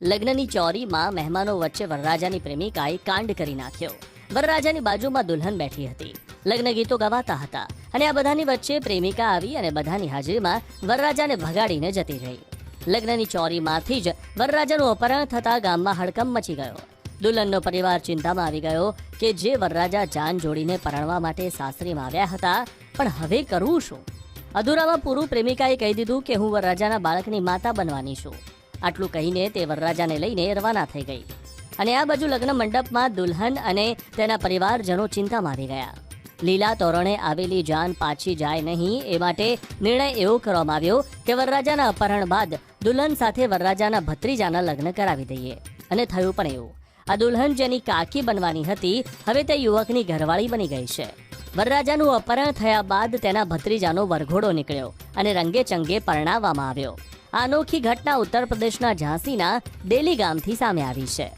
લગ્નની ચોરીમાં મહેમાનો વચ્ચે વરરાજાની પ્રેમિકાએ કાંડ કરી નાખ્યો. વરરાજાની બાજુમાં દુલ્હન બેઠી હતી. લગ્ન ગીતો ગવાતા હતા અને આ બધાની વચ્ચે પ્રેમિકા આવી અને બધાની હાજરીમાં વરરાજાને ભગાડીને જતી રહી. લગ્નની ચોરીમાંથી જ વરરાજાનું અપહરણ થતા ગામમાં હડકંપ મચી ગયો. દુલ્હનનો પરિવાર ચિંતામાં આવી ગયો કે જે વરરાજા જાન જોડીને પરણવા માટે સાસરીમાં આવ્યા હતા, પણ હવે કરવું શું? અધૂરામાં પૂરું પ્રેમિકાએ કહી દીધું કે હું વરરાજાના બાળકની માતા બનવાની છું. આટલું કહીને તે વરરાજાને લઈને રવાના થઈ ગઈ. અને આ બાજુ લગ્ન મંડપમાં દુલ્હન અને તેના પરિવારજનો ચિંતામાં આવી ગયા. લીલા તોરણે આવેલી જાન પાછી જાય નહીં એ માટે નિર્ણય એવો કરવામાં આવ્યો કે વરરાજાના અપહરણ બાદ દુલ્હન સાથે વરરાજાના ભત્રીજાના લગ્ન કરાવી દઈએ. અને થયું પણ એવું. આ દુલ્હન જેની કાકી બનવાની હતી, હવે તે યુવકની ઘરવાળી બની ગઈ છે. વરરાજાનું અપહરણ થયા બાદ તેના ભત્રીજાનો વરઘોડો નીકળ્યો અને રંગે ચંગે પરણાવવામાં આવ્યો. અનોખી ઘટના ઉત્તર પ્રદેશના ઝાંસીના ડેલી ગામથી સામે આવી છે.